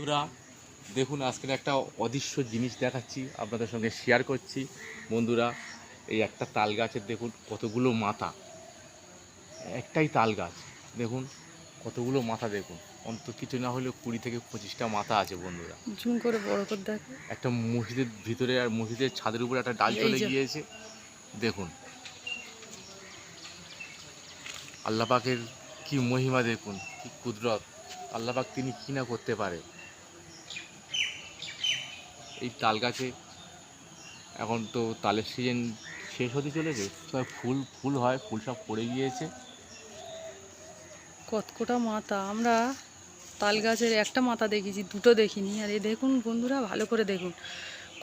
বন্ধুরা দেখুন আজকে একটা অদৃশ্য জিনিস দেখাচ্ছি আপনাদের সঙ্গে শেয়ার করছি। বন্ধুরা এই একটা তাল গাছের দেখুন কতগুলো মাথা। একটাই তাল গাছ দেখুন কতগুলো মাথা দেখুন। অন্তত কিছু না হলেও কুড়ি থেকে পঁচিশটা মাথা আছে বন্ধুরা। জুম করে বড় করে দেখো। একটা মসজিদের ভিতরে আর মসজিদের ছাদের উপরে একটা ডাল চলে গিয়েছে দেখুন। আল্লাহ পাকের কি মহিমা দেখুন কি কুদরত। আল্লাহ পাক তিনি কি না করতে পারে? এই তাল গাছে। এখন তো তালের সিজন শেষ হতে চলেছে সব ফুল ফুল হয় ফুল সব পড়ে গিয়েছে। কতকটা মাথা আমরা তাল গাছের একটা মাথা দেখেছি দুটো দেখিনি। আর এই দেখুন বন্ধুরা ভালো করে দেখুন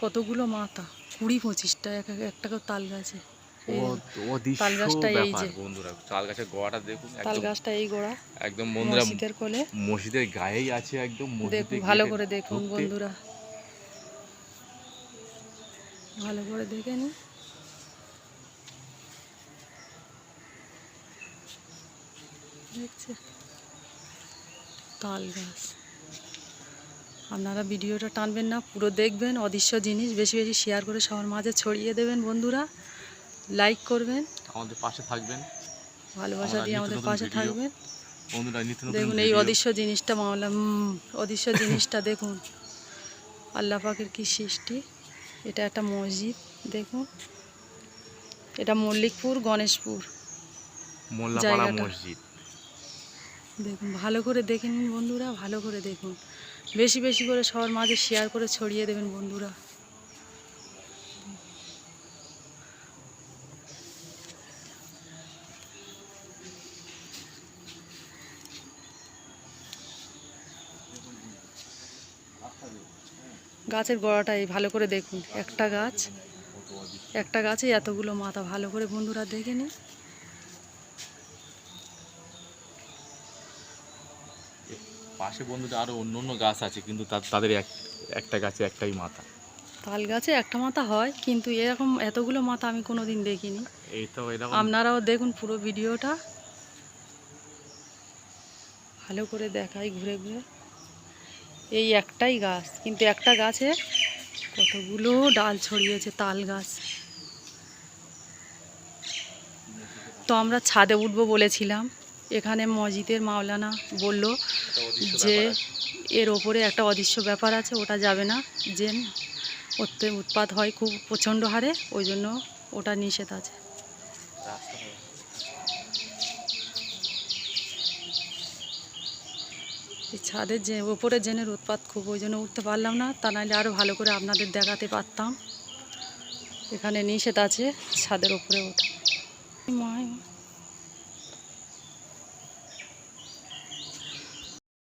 কতগুলো মাথা কুড়ি পঁচিশটা এক এক একটা করে তাল গাছে। তাল গাছটা এই যে। বন্ধুরা তাল গাছের গোড়াটা দেখুন তাল গাছটা এই গোড়া একদম বন্ধুরা মসজিদের কোলে। মসজিদের গায়েই আছে একদম ভালো করে দেখুন বন্ধুরা। ভালো করে দেখে নি। দেখছে। তাল গাছ। আপনারা ভিডিওটা টানবেন না পুরো দেখবেন অদৃশ্য জিনিস। বেশি বেশি শেয়ার করে সবার মাঝে ছড়িয়ে দেবেন বন্ধুরা। লাইক করবেন। আমাদের পাশে থাকবেন। ভালোবাসা দিয়ে আমাদের পাশে থাকবেন। দেখুন এই অদৃশ্য জিনিসটা মামলা অদৃশ্য জিনিসটা দেখুন। আল্লাহ পাকের কি সৃষ্টি। এটা একটা মসজিদ দেখুন। এটা মল্লিকপুর গণেশপুর। মোল্লাপাড়া। মসজিদ। দেখুন ভালো করে দেখে নিন বন্ধুরা ভালো করে দেখুন। বেশি বেশি করে সবার মাঝে শেয়ার করে ছড়িয়ে দেবেন বন্ধুরা। গাছের গোড়াটাই ভালো করে দেখুন একটা গাছ একটা গাছে এতগুলো মাথা ভালো করে বন্ধুরা দেখে নিন। পাশে বন্ধুরা আরও অন্য অন্য গাছ আছে কিন্তু তাদের এক একটা গাছে একটাই মাথা। তাল গাছে একটা মাথা হয় কিন্তু এরকম এতগুলো মাথা আমি কোনো দিন দেখিনি। এই তো আপনারাও দেখুন পুরো ভিডিওটা। ভালো করে দেখাই ঘুরে ঘুরে। এই একটাই গাছ। কিন্তু একটা গাছে কতগুলো ডাল ছড়িয়েছে, তাল গাছ। তো আমরা ছাদে উঠবো বলেছিলাম। এখানে মসজিদের মাওলানা বলল যে, এর ওপরে একটা অদৃশ্য ব্যাপার আছে, ওটা যাবে না। যে উৎপাত হয় খুব প্রচণ্ড হারে, ওই জন্য ওটা নিষেধ আছে রাস্তা হয়। এই ছাদের যে ওপরে জেনের উৎপাত খুব, ওই জন্য উঠতে পারলাম না। তা নাহলে আরও ভালো করে আপনাদের দেখাতে পারতাম। এখানে নিষেধ আছে ছাদের ওপরে ওঠা।